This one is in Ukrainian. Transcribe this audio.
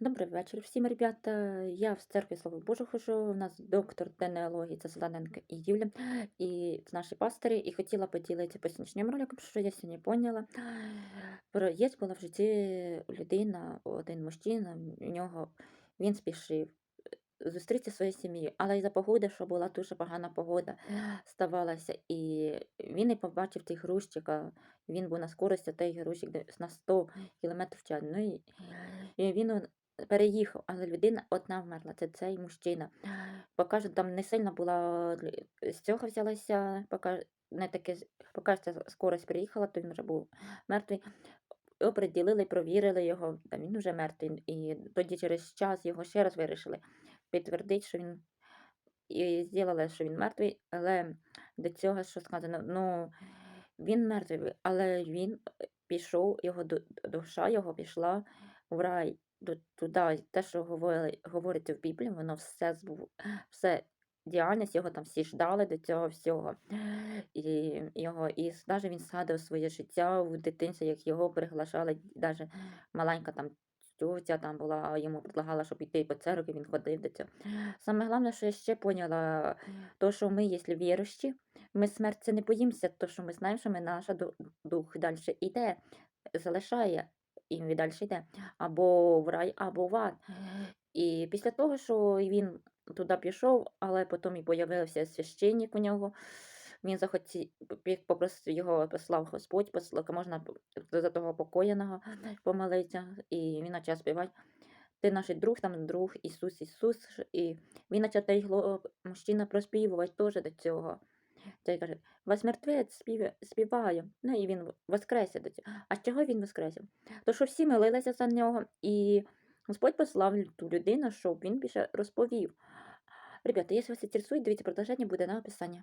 Добрий вечір всім, ребята. Я в церкві Слова Божого хожу. У нас доктор ДНЕології, це Зелененко і Юля, і це наші пастирі. І хотіла поділитися по сьогоднішньому ролику, що я сьогодні поняла. Про є була в житті людина, один мужчина, у нього він спішив зустрітися зі своєю сім'єю, але із-за погоди, що була дуже погана погода, ставалася, і він не побачив тих грузчика. Він був на скорості, той грузчик на 100 км в час. Ну, і, і він переїхав, але людина одна вмерла. Це цей мужчина. Покаже, там не сильно була з цього взялася, поки не таке, поки скорость приїхала, то він вже був мертвий. Оприділили, провірили його, та він вже мертвий. І тоді через час його ще раз вирішили підтвердити, що він і зробили, що він мертвий, але до цього, що сказано, ну він мертвий, але він е, пішов, його ду- душа його пішла в рай. Туди, те, що говорили, говориться в Біблії, воно все збу, все діяльність, його там всі ждали до цього всього. І його, і навіть він згадав своє життя в дитинстві, як його приглашали, навіть маленька там тьотя там була, йому предлагала, щоб йти по церкві, він ходив до цього. Саме головне, що я ще поняла, то, що ми, якщо віруючі, ми смерті не боїмося, то що ми знаємо, що ми наша дух далі йде, залишає і він далі йде або в рай, або в ад. І після того, що він туди пішов, але потім і появився священник у нього. Він захотів, попросив його, послав Господь, послав, можна за того покоєного помолитися, і він почав співати. Ти наш друг, там друг Ісус, Ісус. І він почав той мужчина проспівувати теж до цього. Той каже, вас мертвець спів... співає. Ну і він воскресе до цього. А з чого він воскресив? То що всі молилися за нього, і Господь послав ту людину, щоб він більше розповів. Ребята, якщо вас інтересує, дивіться, продовження буде на описанні.